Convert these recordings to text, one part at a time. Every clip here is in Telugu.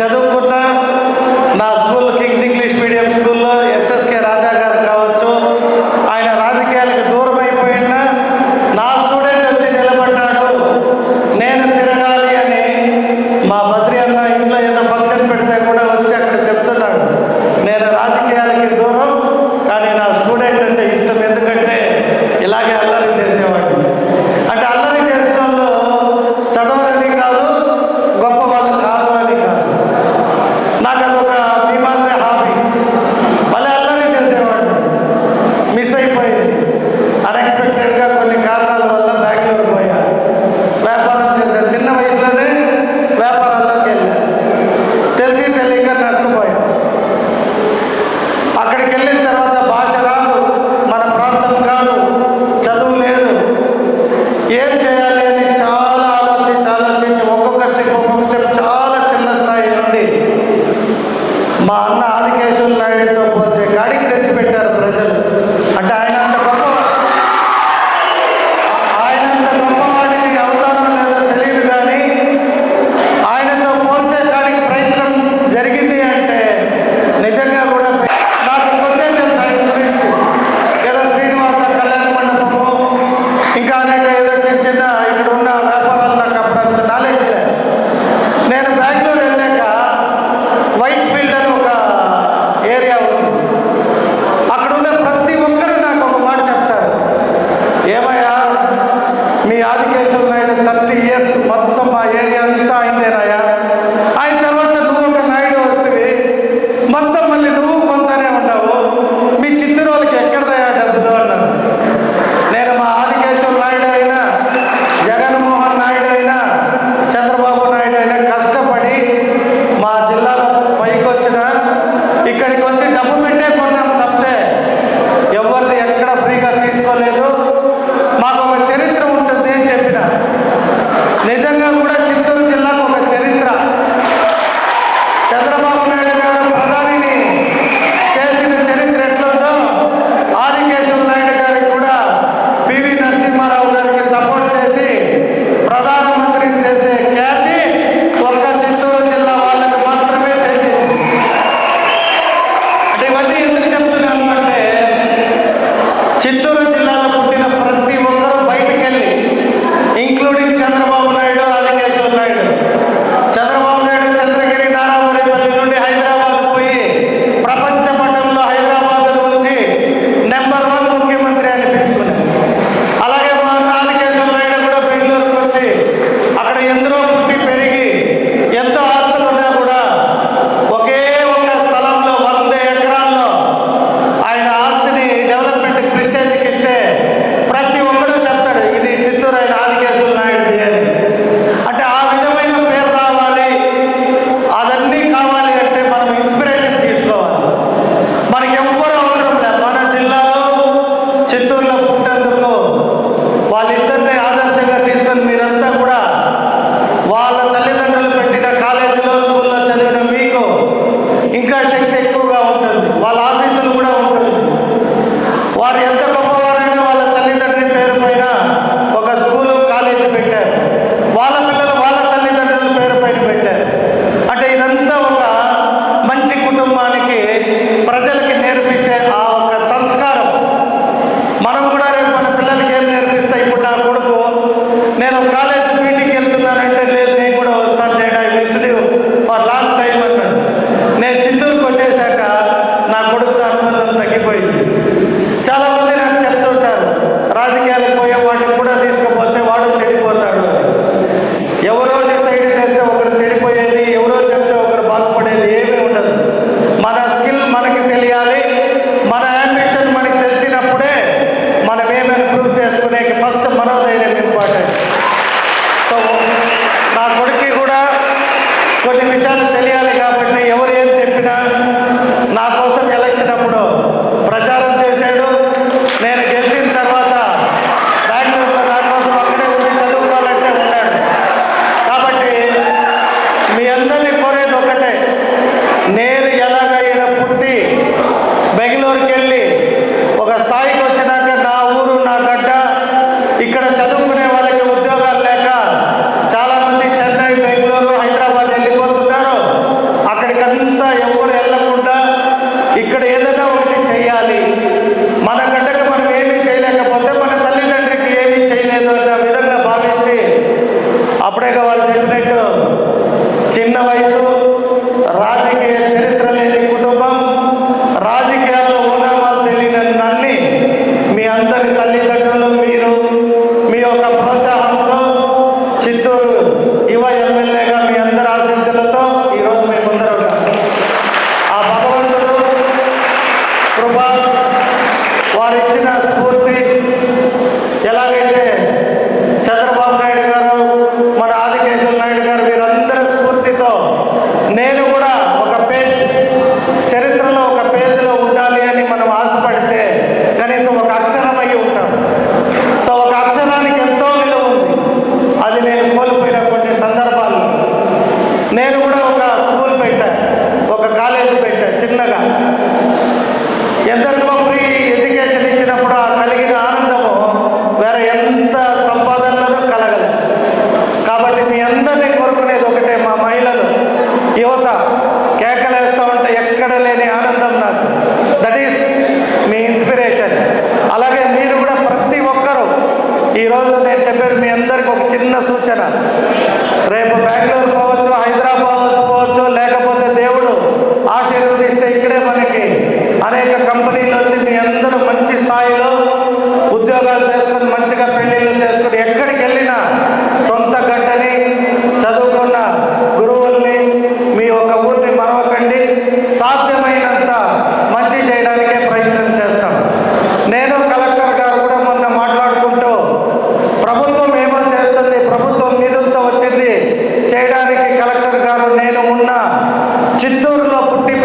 చదువుకున్న నా స్కూల్ కింగ్స్ ఇంగ్లీష్ మీడియం స్కూల్లో ఎస్ఎస్కే రాజా గారు కావచ్చు. ఆయన రాజకీయాలకు దూరం అయిపోయిన నా స్టూడెంట్ వచ్చి నిలబడ్డాడు. నేను తిరగాలి అని మా బద్రి అన్న ఇంట్లో ఏదో ఫంక్షన్ పెడితే కూడా వచ్చి అక్కడ చెప్తున్నాడు. నేను రాజకీయ మా ಹಿಂದೇನಯ್ಯ స్ఫూర్తి ఎలాగైతే చంద్రబాబు నాయుడు గారు మన ఆదికేశ్వర నాయుడు గారు వీరందరి స్ఫూర్తితో నేను కూడా ఒక పేజ్ చరిత్రలో ఒక పేజ్లో ఉండాలి అని మనం ఆశపడితే కనీసం ఒక అక్షరమై ఉంటాం. సో ఒక అక్షరానికి ఎంతో విలువ ఉంది. అది నేను కోల్పోయిన కొన్ని సందర్భాల్లో. నేను కూడా చిన్న సూచన. రేపు బెంగళూరు పోవచ్చు హైదరాబాద్ పోవచ్చు లేకపోతే దేవుడు ఆశీర్వదిస్తే ఇక్కడే మనకి అనేక కంపెనీలు వచ్చి మీ అందరూ మంచి స్థాయిలో ఉద్యోగాలు చేసుకొని మంచిగా పెళ్ళిళ్ళు చేసుకొని ఎక్కడికి వెళ్ళినా సొంత గడ్డని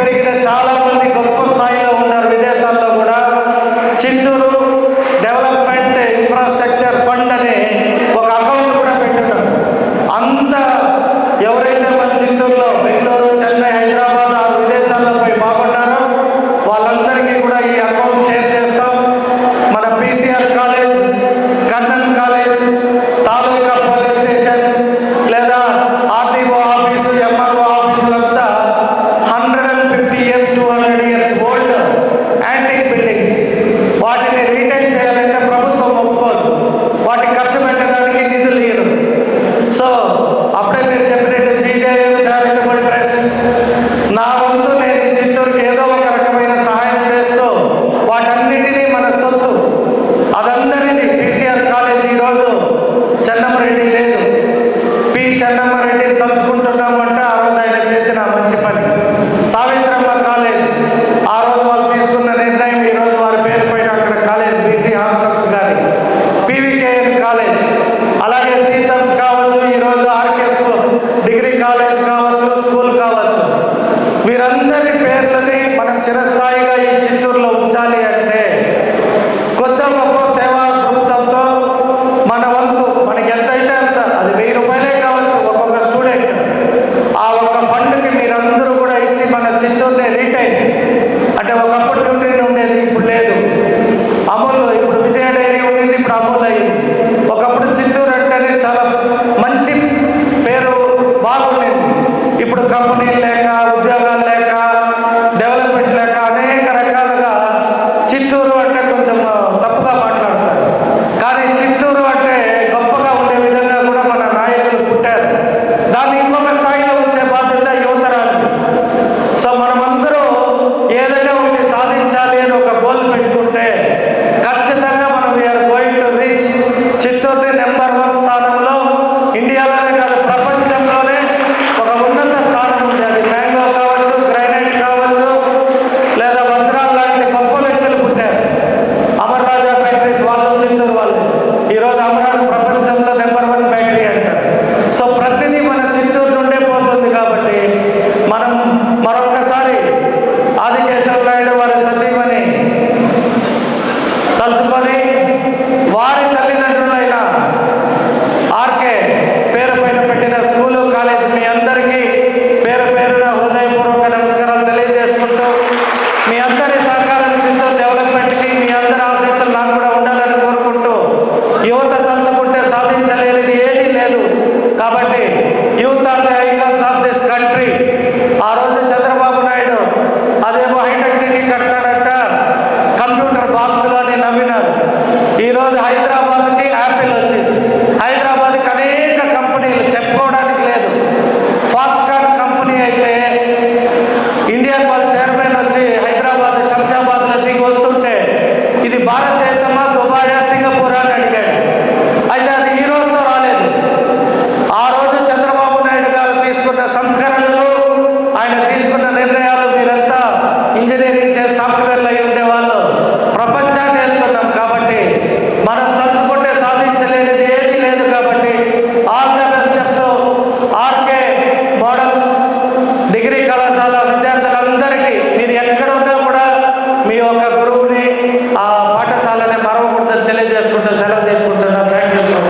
పెరిగిన చాలా మంది గొప్ప